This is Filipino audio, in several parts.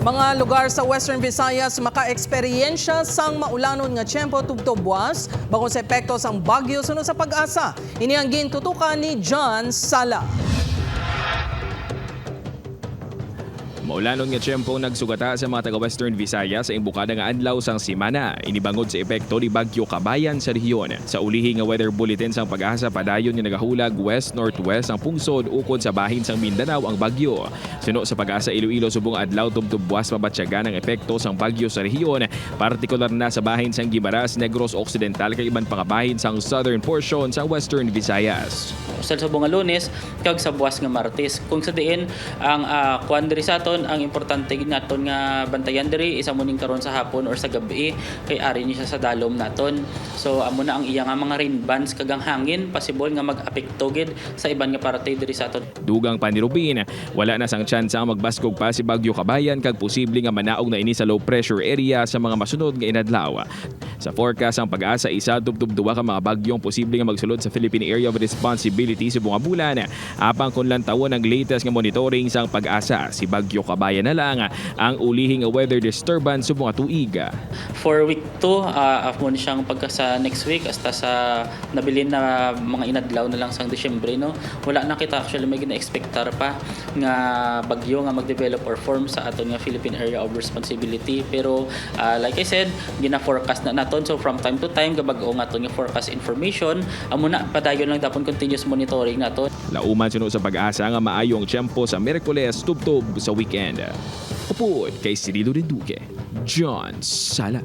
Mga lugar sa Western Visayas maka-eksperyensya sang maulanon nga tiyempo tubtob buwas bago sa epekto sang bagyo sunod sa pag-asa. Ini ang gintutukan ni John Sala. Maulanon nga tiyempo nagsugata sa mga taga-Western Visayas sa imbukada nga adlaw sang simana. Inibangod sa epekto ni Bagyo Kabayan sa rehiyon. Sa ulihi nga weather bulletin sang pag-asa padayon nga nagahulag west-northwest ang pungsod ukod sa bahin sang Mindanao ang bagyo. Suno sa pag-asa Iloilo subong adlaw tumtubwas mabatyagan ang epekto sang bagyo sa rehiyon, partikular na sa bahin sang Gimaras, Negros Occidental kay iban pangabahin sang southern portion sa Western Visayas. sa subong nga lunes kag sa buwas nga martes kung sa diin ang uh, diri sa ang importante naton nga bantayan diri isa muning karon sa hapon or sa gabi kay ari ni siya sa dalom naton so amo na ang iya nga mga rain bands kag ang hangin possible nga mag-apekto gid sa iban nga parte diri sa aton Dugang panirubin, wala na sang tsansa ang magbaskog pa si Bagyo Kabayan kag posible nga manaog na ini sa low pressure area sa mga masunod nga inadlaw. Sa forecast ang pag-asa isa tubtub duwa ka mga bagyong posible nga magsulod sa Philippine Area of Responsibility sa bunga bulan. Apang kun lang tawon ang latest nga monitoring sang pag-asa si Bagyo Kabayan na lang ang ulihing weather disturbance sa bunga tuig. for week 2 uh, mo siyang pagka sa next week hasta sa nabilin na mga inadlaw na lang sang Disyembre no? Wala na kita actually may gina-expectar pa nga bagyo nga mag-develop or form sa aton nga Philippine Area of Responsibility. Pero uh, like I said gina-forecast na naton. So from time to time kabag-o nga aton nga forecast information. Amo na padayon lang dapon continuous monitoring naton. Lauman sunod sa pag-asa nga maayong tiyempo sa Merkules tubtob sa weekend. Upod kay Cirilo Duque, John Sala.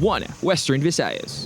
1. Western Visayas.